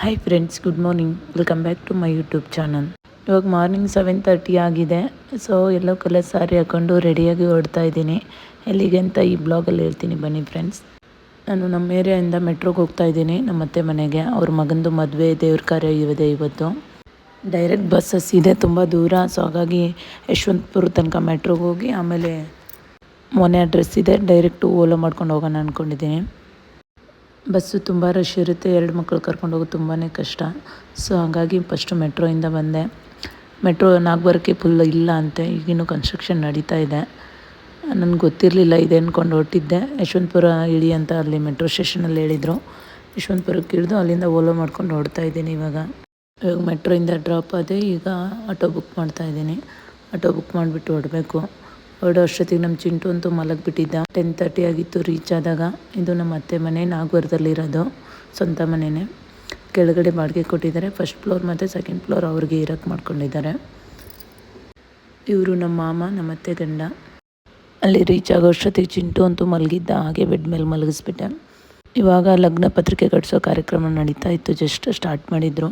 Hi friends good morning welcome back to my YouTube channel ಇವಾಗ morning seven thirty ಆಗಿದೆ. So yellow colour sari ಹಾಕೊಂಡು ರೆಡಿಯಾಗಿ ಹೊಡ್ತಾ ಇದ್ದೀನಿ. ಎಲ್ಲಿಗೆ ಅಂತ ಈ ಬ್ಲಾಗಲ್ಲಿ ಹೇಳ್ತೀನಿ ಬನ್ನಿ ಫ್ರೆಂಡ್ಸ್ ನಾನು ನಮ್ಮ ಏರಿಯಾಯಿಂದ ಮೆಟ್ರೋಗೆ ಹೋಗ್ತಾ ಇದ್ದೀನಿ, ನಮ್ಮ ಅತ್ತೆ ಮನೆಗೆ. ಅವ್ರ ಮಗಂದು ಮದುವೆ, ದೇವ್ರ ಕಾರ್ಯ ಇದೆ ಇವತ್ತು. ಡೈರೆಕ್ಟ್ ಬಸ್ಸಸ್ ಇದೆ, ತುಂಬ ದೂರ. ಸೊ ಹಾಗಾಗಿ ಯಶವಂತಪುರ ತನಕ ಮೆಟ್ರೋಗೆ ಹೋಗಿ ಆಮೇಲೆ ಮನೆ ಅಡ್ರೆಸ್ ಇದೆ. ಡೈರೆಕ್ಟು ಓಲೋ ಮಾಡ್ಕೊಂಡು ಹೋಗೋಣ ಅಂದ್ಕೊಂಡಿದ್ದೀನಿ ಬಸ್ಸು ತುಂಬ ರಶ್ ಇರುತ್ತೆ. ಎರಡು ಮಕ್ಕಳು ಕರ್ಕೊಂಡು ಹೋಗೋದು ತುಂಬಾ ಕಷ್ಟ. ಸೊ ಹಾಗಾಗಿ ಫಸ್ಟು ಮೆಟ್ರೋಯಿಂದ ಬಂದೆ. ಮೆಟ್ರೋ ನಾಗ್ಬರಕ್ಕೆ ಫುಲ್ ಇಲ್ಲ ಅಂತೆ. ಈಗಿನ್ನೂ ಕನ್ಸ್ಟ್ರಕ್ಷನ್ ನಡೀತಾ ಇದೆ. ನನಗೆ ಗೊತ್ತಿರಲಿಲ್ಲ ಇದೆ ಅಂದ್ಕೊಂಡು ಹೊರಟಿದ್ದೆ. ಯಶವಂತಪುರ ಇಳಿ ಅಂತ ಅಲ್ಲಿ ಮೆಟ್ರೋ ಸ್ಟೇಷನಲ್ಲಿ ಹೇಳಿದರು. ಯಶವಂತಪುರಕ್ಕೆ ಇಳಿದು ಅಲ್ಲಿಂದ ಓಲೋ ಮಾಡ್ಕೊಂಡು ಹೊರಡ್ತಾ ಇದ್ದೀನಿ ಇವಾಗ. ಇವಾಗ ಮೆಟ್ರೋಯಿಂದ ಡ್ರಾಪ್ ಆದೆ ಈಗ ಆಟೋ ಬುಕ್ ಮಾಡ್ತಾ ಇದ್ದೀನಿ. ಆಟೋ ಬುಕ್ ಮಾಡಿಬಿಟ್ಟು ಹೊರಡಬೇಕು. ಹೊರಡೋ ಅಷ್ಟೊತ್ತಿಗೆ ನಮ್ಮ ಚಿಂಟು ಅಂತೂ ಮಲಗಿಬಿಟ್ಟಿದ್ದ. ಟೆನ್ ತರ್ಟಿ ಆಗಿತ್ತು ರೀಚ್ ಆದಾಗ. ಇದು ನಮ್ಮ ಅತ್ತೆ ಮನೆ ನಾಗವರದಲ್ಲಿರೋದು ಸ್ವಂತ ಮನೆಯೇ ಕೆಳಗಡೆ ಬಾಡಿಗೆ ಕೊಟ್ಟಿದ್ದಾರೆ. ಫಸ್ಟ್ ಫ್ಲೋರ್ ಮತ್ತು ಸೆಕೆಂಡ್ ಫ್ಲೋರ್ ಅವ್ರಿಗೆ ಇರೋಕ್ಕೆ ಮಾಡ್ಕೊಂಡಿದ್ದಾರೆ. ಇವರು ನಮ್ಮ ಮಾಮ, ನಮ್ಮ ಅತ್ತೆ ಗಂಡ. ಅಲ್ಲಿ ರೀಚ್ ಆಗೋ ಅಷ್ಟೊತ್ತಿಗೆ ಚಿಂಟು ಅಂತೂ ಮಲಗಿದ್ದ. ಹಾಗೆ ಬೆಡ್ ಮೇಲೆ ಮಲಗಿಸ್ಬಿಟ್ಟೆ. ಇವಾಗ ಲಗ್ನ ಪತ್ರಿಕೆ ಕಟ್ಸೋ ಕಾರ್ಯಕ್ರಮ ನಡೀತಾ ಇತ್ತು. ಜಸ್ಟ್ ಸ್ಟಾರ್ಟ್ ಮಾಡಿದರು.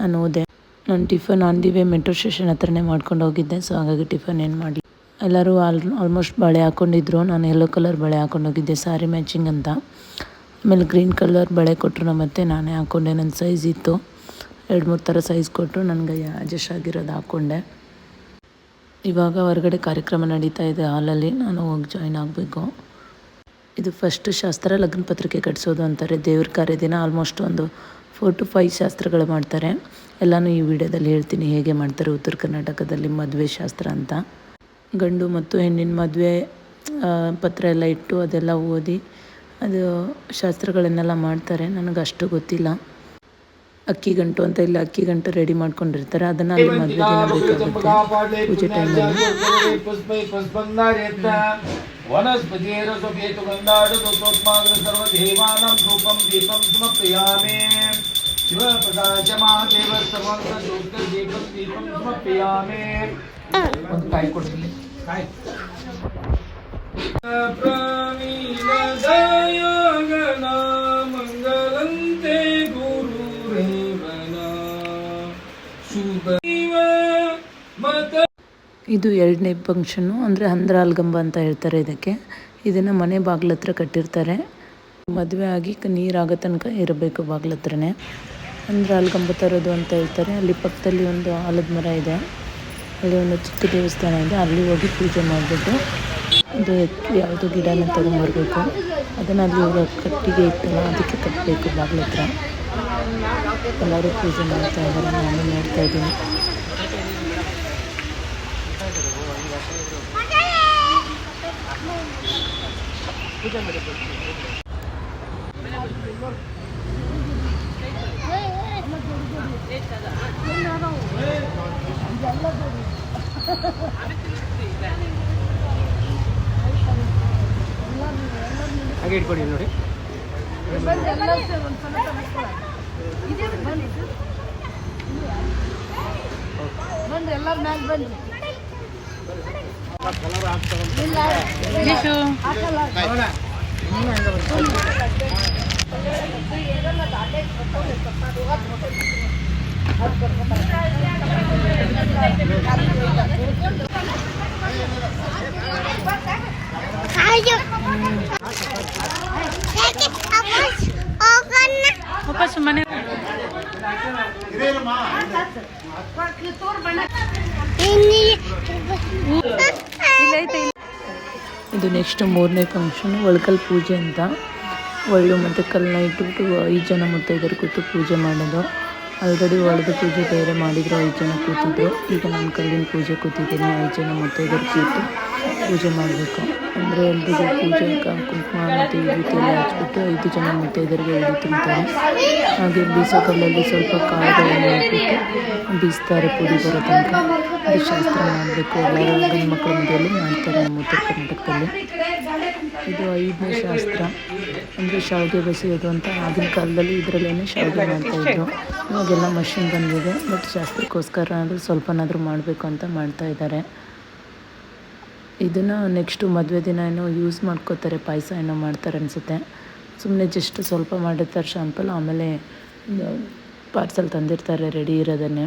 ನಾನು ಹೋದೆ ನಾನು tiffin on the way metro station ಹತ್ರನೇ ಮಾಡ್ಕೊಂಡು ಹೋಗಿದ್ದೆ. ಸೊ ಹಾಗಾಗಿ ಟಿಫನ್ ಏನು ಮಾಡಿ ಎಲ್ಲರೂ ಆಲ್ ಆಲ್ಮೋಸ್ಟ್ ಬಳೆ ಹಾಕ್ಕೊಂಡಿದ್ರು ನಾನು ಯೆಲ್ಲೋ ಕಲರ್ ಬಳೆ ಹಾಕೊಂಡು ಹೋಗಿದ್ದೆ ಸ್ಯಾರಿ ಮ್ಯಾಚಿಂಗ್ ಅಂತ. ಆಮೇಲೆ ಗ್ರೀನ್ ಕಲರ್ ಬಳೆ ಕೊಟ್ಟರು ಮತ್ತೆ ನಾನೇ ಹಾಕ್ಕೊಂಡೆ ನನ್ನ ಸೈಜ್ ಇತ್ತು. ಎರಡು ಮೂರು ಥರ ಸೈಜ್ ಕೊಟ್ಟರು ನನಗೆ ಅಡ್ಜಸ್ಟ್ ಆಗಿರೋದು ಹಾಕ್ಕೊಂಡೆ ಇವಾಗ ಹೊರಗಡೆ ಕಾರ್ಯಕ್ರಮ ನಡೀತಾ ಇದೆ ಹಾಲಲ್ಲಿ ನಾನು ಹೋಗಿ ಜಾಯ್ನ್ ಆಗಬೇಕು. ಇದು ಫಸ್ಟ್ ಶಾಸ್ತ್ರ ಲಗ್ನ ಪತ್ರಿಕೆ ಕಟ್ಸೋದು ಅಂತಾರೆ, ದೇವ್ರ ಕಾರ್ಯದಿನ ಆಲ್ಮೋಸ್ಟ್ ಒಂದು ಫೋರ್ ಟು ಫೈವ್ ಶಾಸ್ತ್ರಗಳು ಮಾಡ್ತಾರೆ. ಎಲ್ಲನೂ ಈ ವಿಡಿಯೋದಲ್ಲಿ ಹೇಳ್ತೀನಿ, ಹೇಗೆ ಮಾಡ್ತಾರೆ ಉತ್ತರ ಕರ್ನಾಟಕದಲ್ಲಿ ಮದುವೆ ಶಾಸ್ತ್ರ ಅಂತ. ಗಂಡು ಮತ್ತು ಹೆಣ್ಣಿನ ಮದುವೆ ಪತ್ರ ಎಲ್ಲ ಇಟ್ಟು ಅದೆಲ್ಲ ಓದಿ ಅದು ಶಾಸ್ತ್ರಗಳನ್ನೆಲ್ಲ ಮಾಡ್ತಾರೆ. ನನಗೆ ಅಷ್ಟು ಗೊತ್ತಿಲ್ಲ. ಅಕ್ಕಿ ಗಂಟು ಅಂತ ಇಲ್ಲ ಅಕ್ಕಿ ಗಂಟು ರೆಡಿ ಮಾಡ್ಕೊಂಡಿರ್ತಾರೆ. ಅದನ್ನು ಅಲ್ಲಿ ಮದುವೆ ದಿನ ಬೇಕಾಗುತ್ತೆ. ಪೂಜೆ ಟೈಮಲ್ಲಿ ಮಹಾದೇವ ಸಮಂತ ದೀಪಂ ದೀಪಂ ಒಂದು ಕಾಯಿ ಕೊಡ್ತೀನಿ. ಕಾಯಿ ಮಂಗಲಂತೆ ಶುಭ ಇದು ಎರಡನೇ ಫಂಕ್ಷನ್ನು ಅಂದರೆ ಹಂದ್ರಾಲ್ಗಂಬ ಅಂತ ಹೇಳ್ತಾರೆ ಇದಕ್ಕೆ. ಇದನ್ನು ಮನೆ ಬಾಗಿಲ ಹತ್ರ ಕಟ್ಟಿರ್ತಾರೆ. ಮದುವೆ ಆಗಿ ನೀರಾಗೋ ತನಕ ಇರಬೇಕು ಬಾಗ್ಲ ಹತ್ರನೇ. ಹಂದ್ರಾಲ್ಗಂಬ ತರೋದು ಅಂತ ಹೇಳ್ತಾರೆ. ಅಲ್ಲಿ ಪಕ್ಕದಲ್ಲಿ ಒಂದು ಆಲದ ಮರ ಇದೆ. ಅಲ್ಲಿ ಒಂದು ಚಿಕ್ಕ ದೇವಸ್ಥಾನ ಇದೆ, ಅಲ್ಲಿ ಹೋಗಿ ಪೂಜೆ ಮಾಡಿಬಿಟ್ಟು ಅದು ಯಾವುದು ಗಿಡನ ತೊಗೊಂಬರ್ಬೇಕು. ಅದನ್ನು ಅಲ್ಲಿ ಇವಾಗ ಕಟ್ಟಿಗೆ ಇತ್ತಲ್ಲ, ಅದಕ್ಕೆ ಕಟ್ಟಬೇಕು ಬಾಗಿಲ ಹತ್ರ. ಎಲ್ಲರೂ ಪೂಜೆ ಮಾಡ್ತಾ ಇದ್ದಾರೆ, ನಾನು ನೋಡ್ತಾ ಇದ್ದೀನಿ. ಹಾಗೆ ಇಟ್ಕೊಡಿ ನೋಡಿ. ಬಂದ್ರೆ ಎಲ್ಲರ ಮ್ಯಾಲ ಬನ್ನಿ ವಾಪಸ್ ಮನೆ ಇದು ನೆಕ್ಸ್ಟ್ ಮೂರನೇ ಫಂಕ್ಷನ್ ಒಳಕಲ್ ಪೂಜೆ ಅಂತ. ಒಳ್ಳು ಮತ್ತು ಕಲ್ಲನ್ನ ಇಟ್ಬಿಟ್ಟು ಐದು ಜನ ಮುತ್ತೈದರು ಕೂತು ಪೂಜೆ ಮಾಡೋದು. ಆಲ್ರೆಡಿ ಒಳದು ಪೂಜೆ ಬೇರೆ ಮಾಡಿದ್ರು, ಐದು ಜನ ಕೂತಿದ್ರು. ಈಗ ನಾನು ಕಲ್ಲಿನ ಪೂಜೆ ಕೂತಿದ್ದೀನಿ ಐದು ಜನ ಮುತ್ತೈದರು ಕೂತು. ಪೂಜೆ ಮಾಡಬೇಕು. ಅಂದರೆ ಎಲ್ರಿಗೂ ಪೂಜೆ ಕುಂಕುಮ, ಮತ್ತು ವಿಭೂತಿ ಎಲ್ಲ ಹಚ್ಬಿಟ್ಟು ಐದು ಜನ ಮುತ್ತೈದರಿಗೆ ಇಲ್ಲಿ ತಿಂತಾರೆ. ಹಾಗೆ ಬೀಸೋ ಕಲ್ಲಲ್ಲಿ ಸ್ವಲ್ಪ ಕಾಳುಗಳನ್ನು ಹಾಕಿಬಿಟ್ಟು ಬೀಸ್ತಾರೆ ಪುಡಿ ಬರೋ ತನಕ. ಅದು ಶಾಸ್ತ್ರ ಮಾಡಬೇಕು. ಎಲ್ಲರೂ ಗಂಡು ಮಕ್ಕಳ ಮಾಡ್ತಾರೆ ನಮ್ಮ ಉತ್ತರ ಕರ್ನಾಟಕದಲ್ಲಿ. ಇದು ಐದನೇ ಶಾಸ್ತ್ರ. ಅಂದರೆ ಶಾವಿಗೆ ಬೆಸೆಯೋದು ಅಂತ ಆಗಿನ ಕಾಲದಲ್ಲಿ ಇದರಲ್ಲೇ ಶಾವಿಗೆ ಮಾಡ್ತಾಯಿದ್ರು ಇವಾಗೆಲ್ಲ ಮಷಿನ್ ಬಂದಿದೆ. ಬಟ್ ಶಾಸ್ತ್ರಕ್ಕೋಸ್ಕರ ಆದರೂ ಸ್ವಲ್ಪನಾದರೂ ಮಾಡಬೇಕು ಅಂತ ಮಾಡ್ತಾ ಇದ್ದಾರೆ. ಇದನ್ನು ನೆಕ್ಸ್ಟು ಮದುವೆ ದಿನ ಏನೋ ಯೂಸ್ ಮಾಡ್ಕೋತಾರೆ, ಪಾಯಸ ಏನೋ ಮಾಡ್ತಾರೆ ಅನಿಸುತ್ತೆ. ಸುಮ್ಮನೆ ಜಸ್ಟ್ ಸ್ವಲ್ಪ ಮಾಡಿರ್ತಾರೆ ಶಾಂಪಲ್, ಆಮೇಲೆ ಪಾರ್ಸಲ್ ತಂದಿರ್ತಾರೆ ರೆಡಿ ಇರೋದನ್ನೇ.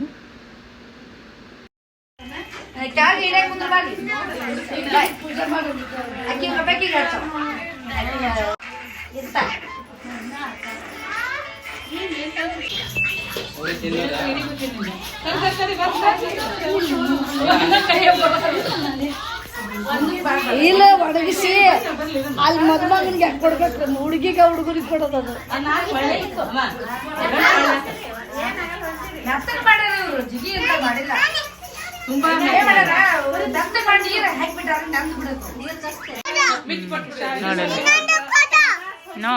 ಕೆಳಗೆ ಇಡೇ ಕುಂದ್ರ ಬಾರಿ ಪೂಜೆ ಮಾಡಿ ಅಕ್ಕಿ ಬರ್ಬೇಕೀಗ ಇರ್ತ ಇಲ್ಲ ಒಡಗಿಸಿ ಅಲ್ಲಿ ಮದುಮಗನಿಗೆ ಯಾಕೆ ಕೊಡ್ಬೇಕು ಹುಡುಗಿಗೆ ಹುಡುಗರಿಗೆ ಕೊಡೋದದು ಮೆತ್ತಗ್ ಮಾಡ್ಯಾರ ಇವ್ರು ಜಿಗಿ ಅಂತ ಮಾಡಿಲ್ಲ ತುಂಬಾ ದಪ್ಪ ಮಾಡಿ ನೀರು ಹಾಕ್ಬಿಟ್ಟಾರ ನಂದು ಬಿಡೋದು ನೀರು ಜಾಸ್ತಿ ನೋಡಲ್ಲಿ ನೋ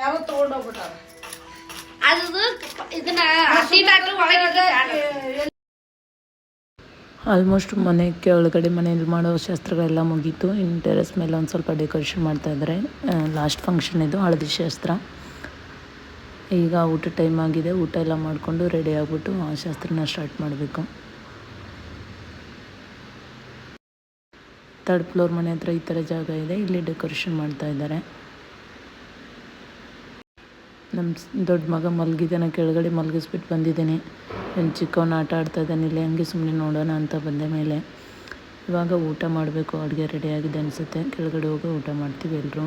ಯಾವ ತಗೊಂಡೋಗ್ಬಿಟ್ಟಾರ ಅದು ಇದನ್ನ ಸೀಟ್ ಹಾಕಿ ಒಳಗೆ ಆಲ್ಮೋಸ್ಟ್ ಮನೆ ಕೆಳಗಡೆ ಮನೆಯಲ್ಲಿ ಮಾಡೋ ಶಾಸ್ತ್ರಗಳೆಲ್ಲ ಮುಗೀತು. ಇನ್ನು ಟೆರೆಸ್ ಮೇಲೆ ಒಂದು ಸ್ವಲ್ಪ ಡೆಕೋರೇಷನ್ ಮಾಡ್ತಾ ಇದ್ದಾರೆ ಲಾಸ್ಟ್ ಫಂಕ್ಷನ್ ಇದು, ಹಳದಿ ಶಾಸ್ತ್ರ. ಈಗ ಊಟ ಟೈಮ್ ಆಗಿದೆ. ಊಟ ಎಲ್ಲ ಮಾಡಿಕೊಂಡು ರೆಡಿ ಆಗಿಬಿಟ್ಟು ಆ ಶಾಸ್ತ್ರನ ಸ್ಟಾರ್ಟ್ ಮಾಡಬೇಕು. ತರ್ಡ್ ಫ್ಲೋರ್ ಮನೆ ಹತ್ರ ಈ ಥರ ಜಾಗ ಇದೆ. ಇಲ್ಲಿ ಡೆಕೋರೇಷನ್ ಮಾಡ್ತಾ ಇದ್ದಾರೆ ನಮ್ಮ ದೊಡ್ಡ ಮಗ ಮಲಗಿದ್ದಾನೆ ಕೆಳಗಡೆ ಮಲಗಿಸ್ಬಿಟ್ಟು ಬಂದಿದ್ದೀನಿ. ನನ್ನ ಚಿಕ್ಕವನ್ನ ಆಟ ಆಡ್ತಾ ಇದ್ದಾನೆ, ಇಲ್ಲಿ ಹಂಗೆ ಸುಮ್ಮನೆ ನೋಡೋಣ ಅಂತ ಬಂದೆ ಮೇಲೆ. ಇವಾಗ ಊಟ ಮಾಡಬೇಕು, ಅಡುಗೆ ರೆಡಿ ಆಗಿದೆ ಅನಿಸುತ್ತೆ. ಕೆಳಗಡೆ ಹೋಗಿ ಊಟ ಮಾಡ್ತೀವಿ ಎಲ್ಲರೂ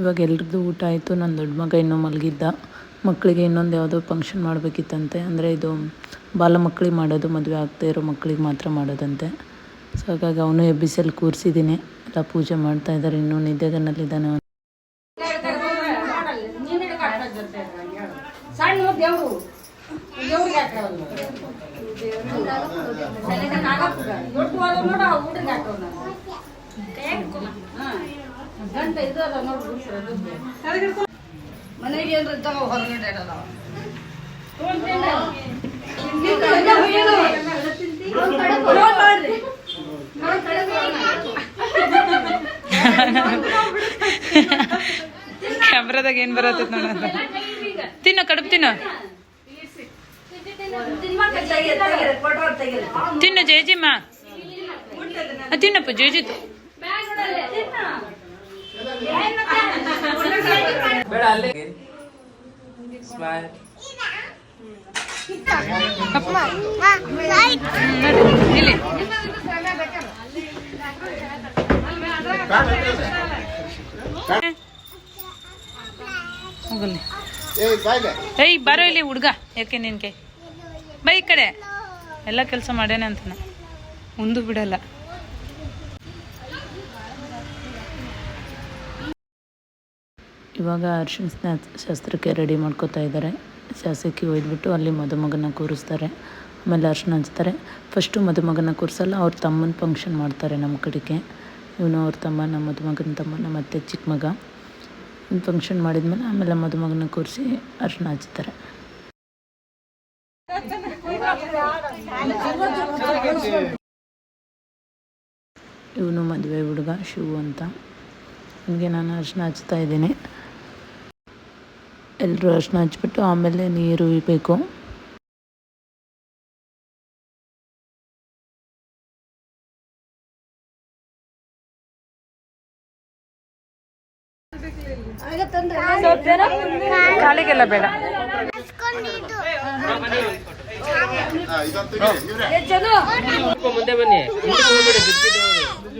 ಇವಾಗ ಎಲ್ರದ್ದು ಊಟ ಆಯಿತು. ನನ್ನ ದೊಡ್ಡ ಮಗ ಇನ್ನೂ ಮಲಗಿದ್ದ. ಮಕ್ಕಳಿಗೆ ಇನ್ನೊಂದು ಯಾವುದೋ ಫಂಕ್ಷನ್ ಮಾಡಬೇಕಿತ್ತಂತೆ. ಅಂದರೆ ಇದು ಬಾಲ ಮಕ್ಕಳಿಗೆ ಮಾಡೋದು, ಮದುವೆ ಆಗ್ತಾ ಇರೋ ಮಕ್ಕಳಿಗೆ ಮಾತ್ರ ಮಾಡೋದಂತೆ. ಸೊ ಹಾಗಾಗಿ ಅವನು ಎಬ್ಬಿಸಲ್ಲಿ ಕೂರಿಸಿದ್ದೀನಿ. ಎಲ್ಲ ಪೂಜೆ ಮಾಡ್ತಾ ಇದ್ದಾರೆ. ಇನ್ನೂ ನೋಡ್ರಿ ಮನೆಗೆ ಹೊರಗಡೆ ಕ್ಯಾಮ್ರಾದಾಗ ಏನ್ ಬರತ್ತ ನೋಡ ತಿನ್ನೋ, ಕಡುಬು ತಿನ್ನೋ. ತಿನ್ನ ಜೇಜಿ ಫೋಟೋ ತೆಗೀರಿ. ತಿನ್ನು ಜಯಜಿಮ್ಮ ತಿನ್ನಪ್ಪ ಜಯಜಿತ್ ಬೇಡ, ಅಲ್ಲೇ. ಸ್ಮೈಲ್ ಇಲ್ಲಿ. ಏಯ್, ಬರೋ ಇಲ್ಲಿ ಹುಡ್ಗ. ಯಾಕೆ ನಿನ್ ಕೈ ಬೈ ಈ ಕಡೆ. ಎಲ್ಲ ಕೆಲಸ ಮಾಡೇನೆ ಅಂತ ಒಂದು ಬಿಡಲ್ಲ. ಇವಾಗ ಅರ್ಶಿಣ ಸ್ನಾ- ಶಾಸ್ತ್ರಕ್ಕೆ ರೆಡಿ ಮಾಡ್ಕೋತಾ ಇದ್ದಾರೆ. ಶಾಸ್ತ್ರಕ್ಕೆ ಒಯ್ದುಬಿಟ್ಟು ಅಲ್ಲಿ ಮದುಮಗನ ಕೂರಿಸ್ತಾರೆ. ಆಮೇಲೆ ಅರ್ಶಿನ ಹಚ್ತಾರೆ. ಫಸ್ಟು ಮದುಮಗನ ಕೂರಿಸಲ್ಲ, ಅವ್ರ ತಮ್ಮನ ಫಂಕ್ಷನ್ ಮಾಡ್ತಾರೆ ನಮ್ಮ ಕಡೆಗೆ. ಇವನು ಅವ್ರ ತಮ್ಮ, ನಮ್ಮ ಮದುಮಗನ ತಮ್ಮ, ನಮ್ಮ ಅತ್ತೆ ಚಿಕ್ಕ ಮಗ ಫಂಕ್ಷನ್ ಮಾಡಿದ್ಮೇಲೆ ಆಮೇಲೆ ಮದುಮಗನ ಕೂರಿಸಿ ಅರ್ಶಿನ ಹಚ್ತಾರೆ. ಇವನು ಮದುವೆ ಹುಡುಗ ಶಿವು ಅಂತ. ಹಿಂಗೆ ನಾನು ಅರ್ಶಿನ ಹಚ್ತಾ ಇದ್ದೀನಿ. ಎಲ್ಲರೂ ಅರ್ಶಿನ ಹಚ್ಬಿಟ್ಟು ಆಮೇಲೆ ನೀರು ಇಬೇಕು ಕಾಲಿಗೆಲ್ಲ ಬೇಡ. ಸ್ವಲ್ಪ ಮುಂದೆ ಬನ್ನಿ.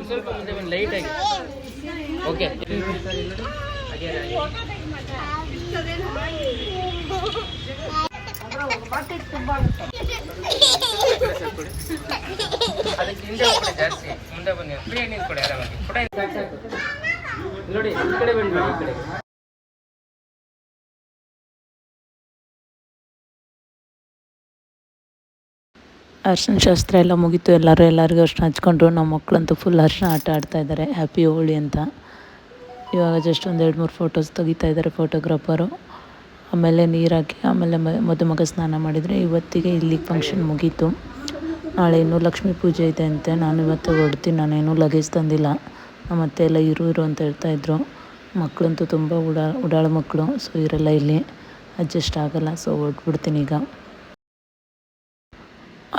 ಸ್ವಲ್ಪ ಮುಂದೆ ಬನ್ನಿ ಲೈಟ್ ಆಗಿ ಓಕೆ. ಅದಕ್ಕೆ ಅರ್ಶಿಣ ಶಾಸ್ತ್ರ ಎಲ್ಲ ಮುಗೀತು, ಎಲ್ಲರೂ ಎಲ್ಲರಿಗೂ ಅರ್ಶನ ಹಚ್ಕೊಂಡ್ರು. ನಮ್ಮ ಮಕ್ಕಳಂತೂ ಫುಲ್ ಅರ್ಶನ ಆಟ ಆಡ್ತಾ ಇದ್ದಾರೆ ಹ್ಯಾಪಿ ಹೋಳಿ ಅಂತ. ಇವಾಗ ಜಸ್ಟ್ ಒಂದು ಎರಡು ಮೂರು ಫೋಟೋಸ್ ತೆಗಿತಾ ಇದ್ದಾರೆ ಫೋಟೋಗ್ರಾಫರು ಆಮೇಲೆ ನೀರು ಹಾಕಿ ಆಮೇಲೆ ಮದುಮಗ ಸ್ನಾನ ಮಾಡಿದರೆ ಇವತ್ತಿಗೆ ಇಲ್ಲಿಗೆ ಫಂಕ್ಷನ್ ಮುಗೀತು. ನಾಳೆ ಇನ್ನೂ ಲಕ್ಷ್ಮೀ ಪೂಜೆ ಇದೆ ಅಂತೆ, ನಾನು ಇವತ್ತು ಹೊಡ್ತೀನಿ ನಾನೇನೂ ಲಗೇಜ್ ತಂದಿಲ್ಲ. ನಮ್ಮ ಅತ್ತೆ ಎಲ್ಲ ಇರು ಇರು ಅಂತ ಹೇಳ್ತಾಯಿದ್ರು ಮಕ್ಕಳಂತೂ ತುಂಬ ಉಡಾ, ಉಡಾಳ ಮಕ್ಕಳು ಸೊ ಇರಲ್ಲ ಇಲ್ಲಿ. ಅಡ್ಜಸ್ಟ್ ಆಗಲ್ಲ ಸೊ ಹೊಡ್ಬಿಡ್ತೀನಿ ಈಗ.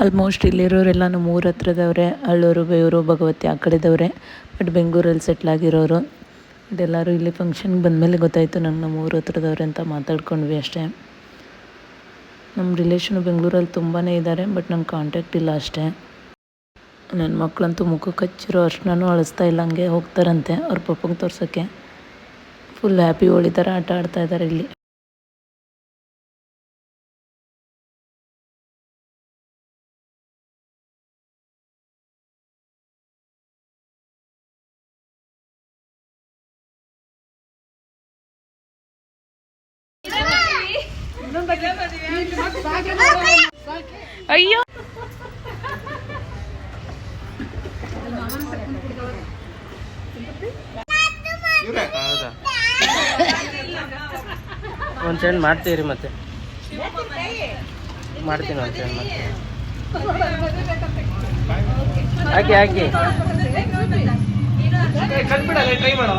ಆಲ್ಮೋಸ್ಟ್ ಇಲ್ಲಿರೋರೆಲ್ಲ ನಮ್ಮ ಊರ ಹತ್ರದವ್ರೆ, ಅಳ್ಳೂರು, ಬೇವರು, ಭಗವತಿ, ಆ ಕಡೆದವ್ರೆ. ಬಟ್ ಬೆಂಗಳೂರಲ್ಲಿ ಸೆಟ್ಲ್ ಆಗಿರೋರು. ಬಟ್ ಎಲ್ಲರೂ ಇಲ್ಲಿ ಫಂಕ್ಷನ್ಗೆ ಬಂದಮೇಲೆ ಗೊತ್ತಾಯಿತು ನಂಗೆ ನಮ್ಮ ಊರ ಹತ್ರದವ್ರೆ ಅಂತ ಮಾತಾಡ್ಕೊಂಡ್ವಿ ಅಷ್ಟೇ. ನಮ್ಮ ರಿಲೇಷನು ಬೆಂಗಳೂರಲ್ಲಿ ತುಂಬಾ ಇದ್ದಾರೆ ಬಟ್ ನಂಗೆ ಕಾಂಟ್ಯಾಕ್ಟ್ ಇಲ್ಲ ಅಷ್ಟೇ. ನನ್ನ ಮಕ್ಕಳಂತೂ ಮುಖ ಕಚ್ಚಿರೋ ಅರ್ಶನೂ ಅಳಿಸ್ತಾ ಇಲ್ಲ, ಹಂಗೆ ಹೋಗ್ತಾರಂತೆ ಅವ್ರ ಪಪ್ಪಂಗೆ ತೋರ್ಸೋಕ್ಕೆ. ಫುಲ್ ಹ್ಯಾಪಿ ಹೋಳಿ ಥರ ಆಟ ಆಡ್ತಾ ಇದ್ದಾರೆ ಇಲ್ಲಿ. ಹೌದಾ? ಒಂದು ಸೆಂಡ್ ಮಾಡ್ತೀರಿ ಮತ್ತೆ? ಮಾಡ್ತೀನಿ ಒಂದು ಸೆಂಡ್ ಮತ್ತೆ. ಹಾಕಿ ಹಾಕಿ. ಮಾಡೋ.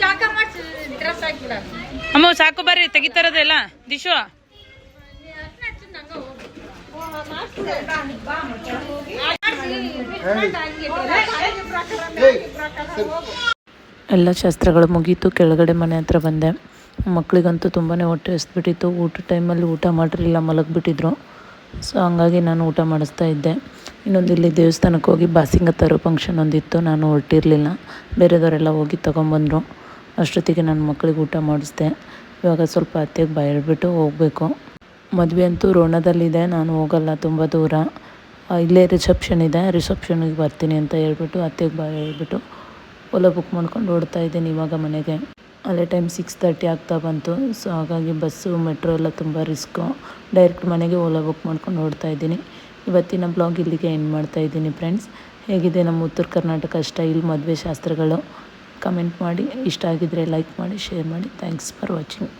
ಜಾಕ ಮಾಡ್ಸಿ ಅಮ್ಮ ಸಾಕು ಬರ್ರಿ ತೆಗಿತಾರದೆಲ್ಲ. ದಿಶು. ಎಲ್ಲ ಶಾಸ್ತ್ರಗಳು ಮುಗೀತು ಕೆಳಗಡೆ ಮನೆ ಹತ್ರ ಬಂದೆ. ಮಕ್ಕಳಿಗಂತೂ ತುಂಬಾ ಹೊಟ್ಟೆ ಎಸ್ಬಿಟ್ಟಿತ್ತು ಊಟ ಟೈಮಲ್ಲಿ ಊಟ ಮಾಡಿರಲಿಲ್ಲ ಮಲಗಿಬಿಟ್ಟಿದ್ರು. ಸೊ ಹಂಗಾಗಿ ನಾನು ಊಟ ಮಾಡಿಸ್ತಾ ಇದ್ದೆ. ಇನ್ನೊಂದು ಇಲ್ಲಿ ದೇವಸ್ಥಾನಕ್ಕೆ ಹೋಗಿ ಬಾಸಿಂಗ ತರೋ ಫಂಕ್ಷನ್ ಒಂದಿತ್ತು. ನಾನು ಹೊರಟಿರಲಿಲ್ಲ. ಬೇರೆದವರೆಲ್ಲ ಹೋಗಿ ತೊಗೊಂಬಂದರು. ಅಷ್ಟೊತ್ತಿಗೆ ನನ್ನ ಮಕ್ಕಳಿಗೆ ಊಟ ಮಾಡಿಸ್ದೆ. ಇವಾಗ ಸ್ವಲ್ಪ ಅತ್ತೆಗೆ ಬಯಲ್ಬಿಟ್ಟು ಹೋಗಬೇಕು. ಮದುವೆ ಅಂತೂ ರೋಣದಲ್ಲಿದೆ, ನಾನು ಹೋಗಲ್ಲ, ತುಂಬ ದೂರ. ಇಲ್ಲೇ ರಿಸೆಪ್ಷನ್ ಇದೆ, ರಿಸೆಪ್ಷನಿಗೆ ಬರ್ತೀನಿ ಅಂತ ಹೇಳ್ಬಿಟ್ಟು ಅತ್ತೆಗೆ ಬಾಯ್ ಹೇಳ್ಬಿಟ್ಟು ಓಲಾ ಬುಕ್ ಮಾಡ್ಕೊಂಡು ಓಡ್ತಾ ಇದ್ದೀನಿ ಇವಾಗ ಮನೆಗೆ. ಅಲ್ಲೇ ಟೈಮ್ ಸಿಕ್ಸ್ ತರ್ಟಿ ಆಗ್ತಾ ಬಂತು, ಸೊ ಹಾಗಾಗಿ ಬಸ್ಸು, ಮೆಟ್ರೋ ಎಲ್ಲ ತುಂಬ ರಿಸ್ಕು. ಡೈರೆಕ್ಟ್ ಮನೆಗೆ ಓಲಾ ಬುಕ್ ಮಾಡ್ಕೊಂಡು ಓಡ್ತಾ ಇದ್ದೀನಿ. ಇವತ್ತಿನ ಬ್ಲಾಗ್ ಇಲ್ಲಿಗೆ ಎಂಡ್ ಮಾಡ್ತಾ ಇದ್ದೀನಿ ಫ್ರೆಂಡ್ಸ್. ಹೇಗಿದೆ ನಮ್ಮ ಉತ್ತರ ಕರ್ನಾಟಕ ಸ್ಟೈಲ್ ಮದುವೆ ಶಾಸ್ತ್ರಗಳು? ಕಮೆಂಟ್ ಮಾಡಿ. ಇಷ್ಟ ಆಗಿದ್ರೆ ಲೈಕ್ ಮಾಡಿ ಶೇರ್ ಮಾಡಿ. Thanks for watching